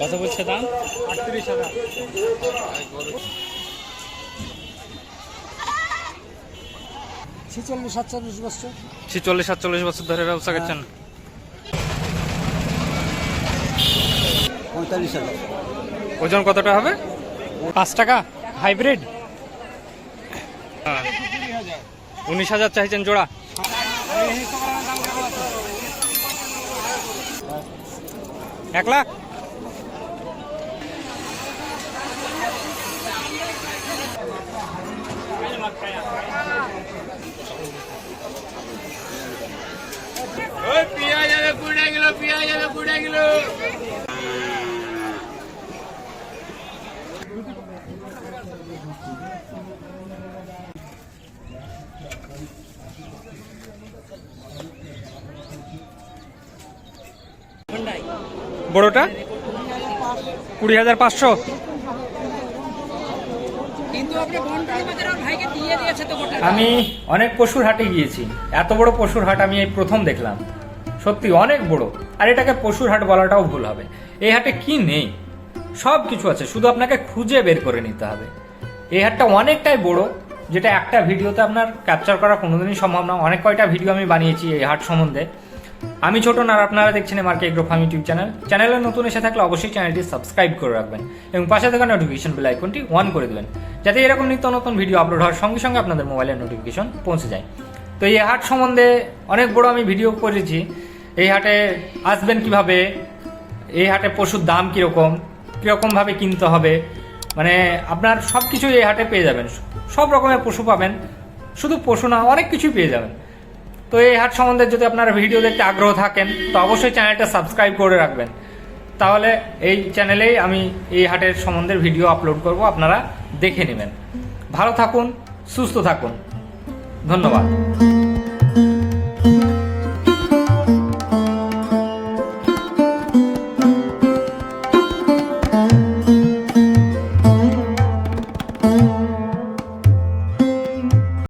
কত বলছে দাম? আটত্রিশ হাজার ছেচল্লিশ সাতচল্লিশ বছর। ছিচল্লিশ সাতচল্লিশ বছর ধরে ব্যবসা করছেন? পঁয়তাল্লিশ হাজার। ওজন কতটা হবে? পাঁচ টাকা? হাইব্রিড? হ্যাঁ উনিশ হাজার চাইছেন জোড়া। এক লাখ? বড়টা? কুড়ি হাজার পাঁচশো? আমি অনেক পশুর হাটে গিয়েছি। এত বড় পশুর হাট আমি এই প্রথম দেখলাম। সত্যি অনেক বড়। আর এটাকে পশুর হাট বলাটাও ভুল হবে। এই হাটে কি নেই? সব কিছু আছে, শুধু আপনাকে খুঁজে বের করে নিতে হবে। এই হাটটা অনেকটাই বড়, যেটা একটা ভিডিওতে আপনার ক্যাপচার করা কোনোদিনই সম্ভব না। অনেক কয়টা ভিডিও আমি বানিয়েছি এই হাট সম্বন্ধে। আমি ছোট আর আপনারা দেখছেন মার্কে এগ্রো ফার্ম ইউটিউব চ্যানেল। চ্যানেলে নতুন এসে থাকলে অবশ্যই চ্যানেলটি সাবস্ক্রাইব করে রাখবেন এবং পাশে থাকা নোটিফিকেশন বেল আইকনটি অন করে দেবেন, যাতে এরকম নিত্য নতুন ভিডিও আপলোড হওয়ার সঙ্গে সঙ্গে আপনাদের মোবাইলের নোটিফিকেশন পৌঁছে যায়। তো এই হাট সম্বন্ধে অনেক বড় আমি ভিডিও করেছি। এই হাটে আসবেন কীভাবে? এই হাটে পশুর দাম কীরকম? কীরকমভাবে কিনতে হবে? মানে আপনার সব কিছুই এই হাটে পেয়ে যাবেন। সব রকমের পশু পাবেন। শুধু পশু না, অনেক কিছুই পেয়ে যাবেন। তো এই হাট সম্বন্ধে যদি আপনারা ভিডিও দেখতে আগ্রহ থাকেন, তো অবশ্যই চ্যানেলটা সাবস্ক্রাইব করে রাখবেন। তাহলে এই চ্যানেলেই আমি এই হাটের সম্বন্ধে ভিডিও আপলোড করব, আপনারা দেখে নেবেন। ভালো থাকুন, সুস্থ থাকুন। ধন্যবাদ।